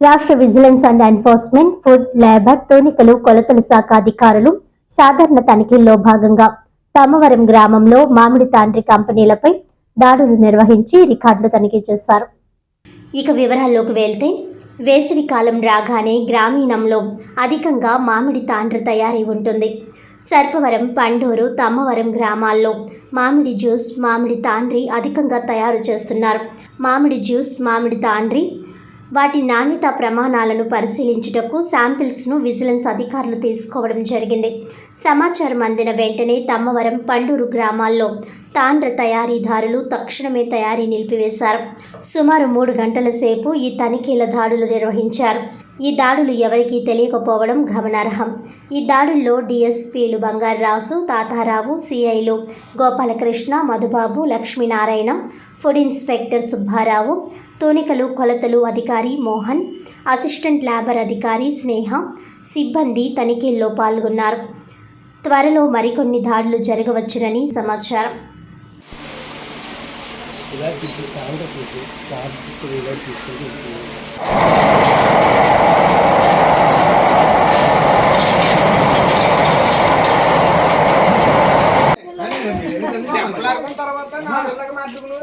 రాష్ట్ర vigilance and enforcement food labour తూనికలు కొలతలు శాఖ అధికారులు సాధారణ తనిఖీల్లో భాగంగా తమ్మవరం గ్రామంలో మామిడి తాండ్రి కంపెనీలపై దాడులు నిర్వహించి రికార్డులు తనిఖీ చేశారు. ఇక వివరాల్లోకి వెళ్తే వేసవి కాలం రాగానే గ్రామీణంలో అధికంగా మామిడి తాండ్రి తయారీ ఉంటుంది. సర్పవరం పండూరు తమ్మవరం గ్రామాల్లో మామిడి జ్యూస్ మామిడి తాండ్రి అధికంగా తయారు చేస్తున్నారు. మామిడి జ్యూస్ మామిడి తాండ్రి వాటి నాణ్యత ప్రమాణాలను పరిశీలించుటకు శాంపిల్స్ను విజిలెన్స్ అధికారులు తీసుకోవడం జరిగింది. సమాచారం అందిన వెంటనే తమ్మవరం పండూరు గ్రామాల్లో తాండ్ర తయారీదారులు తక్షణమే తయారీ నిలిపివేశారు. సుమారు మూడు గంటల సేపు ఈ తనిఖీల దాడులు నిర్వహించారు. ఈ దాడులు ఎవరికీ తెలియకపోవడం గమనార్హం. ఈ దాడుల్లో డిఎస్పీలు బంగారరాజు తాతారావు సిఐలు గోపాలకృష్ణ మధుబాబు లక్ష్మీనారాయణ ఫుడ్ ఇన్స్పెక్టర్ సుబ్బారావు తూనికలు కొలతలు అధికారి మోహన్ అసిస్టెంట్ ల్యాబర్ అధికారి స్నేహ సిబ్బంది తనిఖీల్లో పాల్గొన్నారు. త్వరలో మరికొన్ని దాడులు జరగవచ్చునని సమాచారం. ఇలా মাধ্যমে